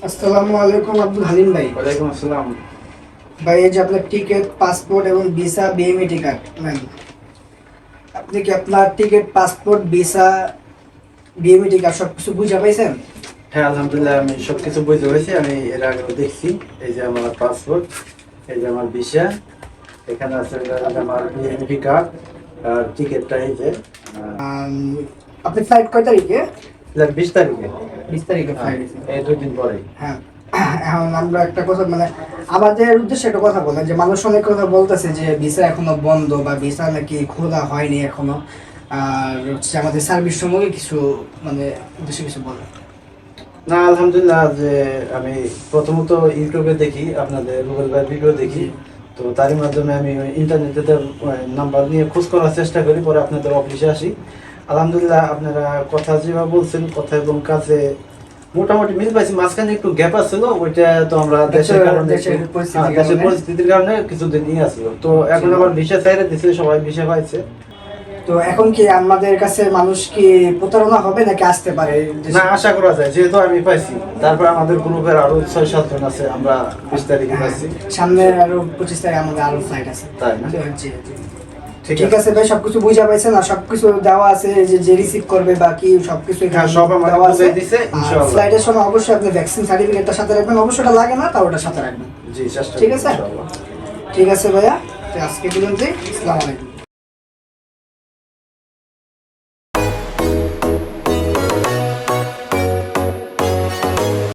আসসালামু আলাইকুম আব্দুল হালিম ভাই। ওয়ালাইকুম আসসালাম। ভাই এই যে আপনার টিকিট পাসপোর্ট এবং ভিসা বিএমই টিকিট ম্যাম। আপনি কি আপনার ticket passport visa BME ticket সব কিছু বুঝে পাইছেন? হ্যাঁ আলহামদুলিল্লাহ আমি সব কিছু বুঝতে পেরেছি আমি এর আগেও দেখছি এই যে আমার পাসপোর্ট এই যে আমার ভিসা এখানে আছে আমার বিএনপি কার্ড আর টিকিটটা এই যে আপনি ফ্লাইট কয় তারিখে? বিশ তারিখে। বিশ তারিখে হ্যাঁ, এই দুই দিন পরেই। হ্যাঁ এখন আমরা একটা কথা মানে আমাদের উদ্দেশ্যে একটা কথা বলেন যে মানুষ অনেক কথা বলতেছে যে ভিসা এখনও বন্ধ বা ভিসা নাকি খোলা হয়নি এখনও। আর হচ্ছে আমাদের সার্ভিস সম্পর্কে কিছু মানে উদ্দেশ্যে কিছু বলেন না আলহামদুলিল্লাহ যে আমি প্রথমত ইউটিউবে দেখি আপনাদের গুগল বাই ভিডিও দেখি। তো তারই মাধ্যমে আমি ইন্টারনেটে নাম্বার নিয়ে খোঁজ করার চেষ্টা করি পরে আপনাদের অফিসে আসি। আলহামদুলিল্লাহ আপনারা কথা যেভাবে বলছেন কথা এবং কাজে মোটামুটি মিল পাইছি মাঝখানে একটু গ্যাপ আসছিল ওইটা তো আমরা দেশের কারণে দেশের পরিস্থিতির হ্যাঁ, কারণে। পরিস্থিতির কারণে কিছুদিন নিয়ে আসলো তো এখন আবার ভিসা চাইলে দিছে সবাই ভিসা পাইছে। তো এখন কি আমাদের কাছে মানুষ কি প্রতারণা হবে নাকি আসতে পারে? না আশা করা যায় যেহেতু আমি পাইছি। তারপর আমাদের গ্রুপের আরও ছয় সাতজন আছে আমরা বিশ তারিখে পাইছি। সামনে আরও পঁচিশ তারিখ আমাদের আরও ফ্লাইট আছে। তাই না? জি। ঠিক আছে ভাই সবকিছু বুঝা পাইছে না সবকিছু দেওয়া আছে যে যে রিসিভ করবে বাকি সবকিছু হ্যাঁ, সব আমাদের দেওয়া আছে। ফ্লাইটের সময় অবশ্যই আপনি ভ্যাকসিন সার্টিফিকেটটা সাথে রাখবেন অবশ্যই ওটা লাগে না তাও ওটা সাথে রাখবেন। জি ঠিক আছে? ঠিক আছে ভাইয়া আজকে আজকে পর্যন্তই আসসালামু আলাইকুম।